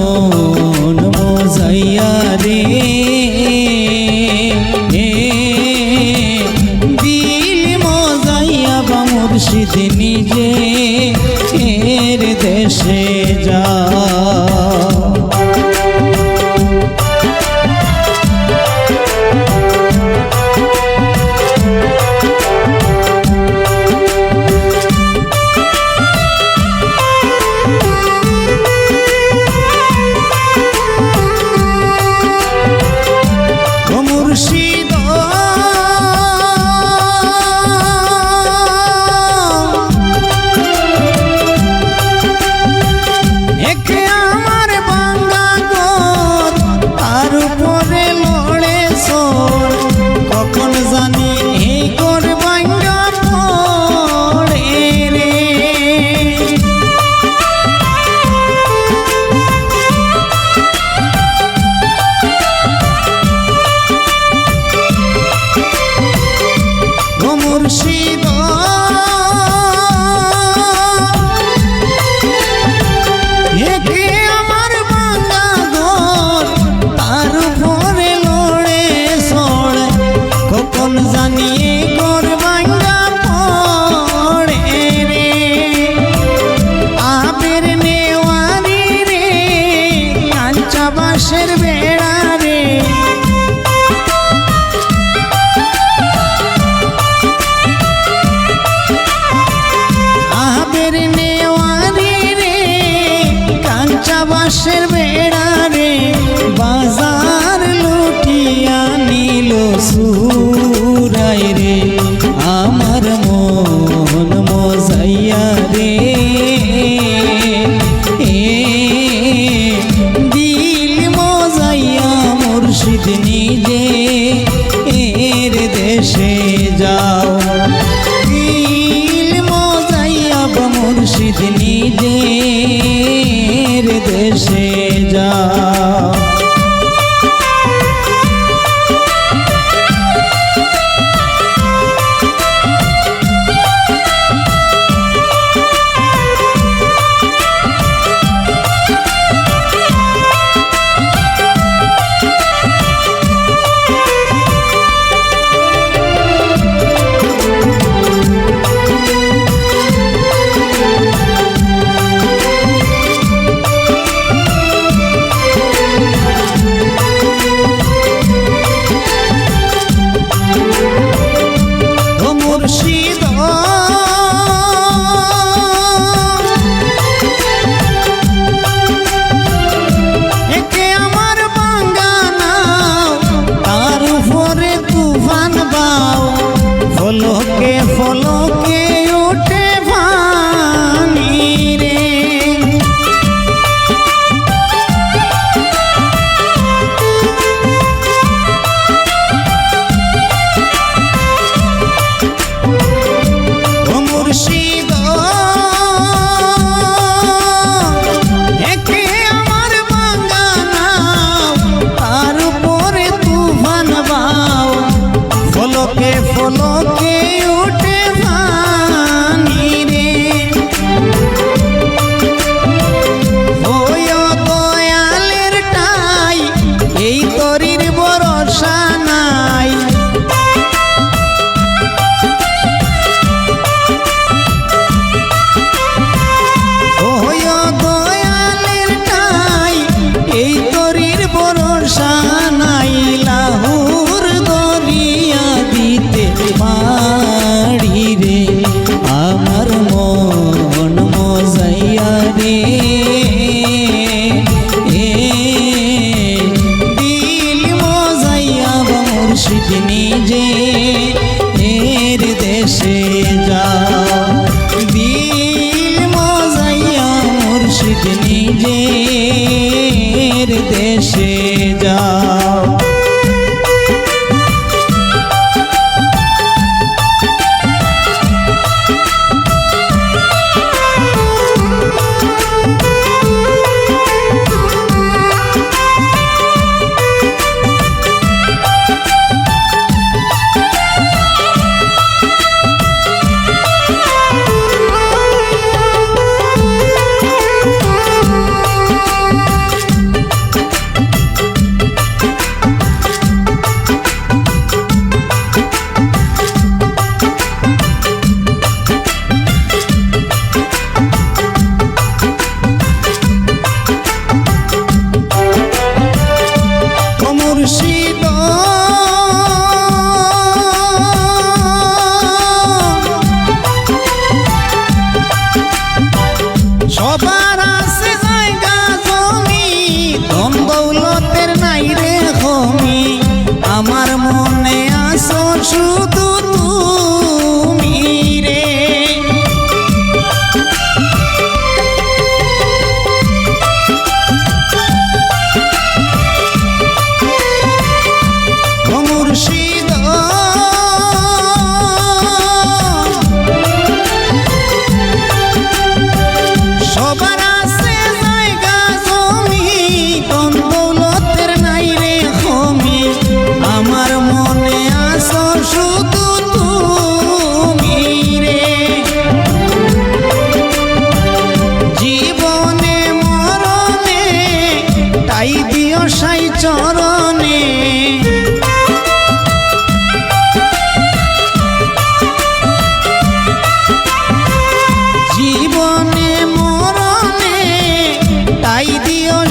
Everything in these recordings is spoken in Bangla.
মন মজাইয়া রে দিল মজাইয়া বা মুর্শিদ নিজে। দেশে যা বাঁশের বেড়া রে। আহাবের নেওয়ারি রে কাঞ্চা বাঁশের বেড়া রে বাজার নিজের দেশে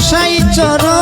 সাই চরণে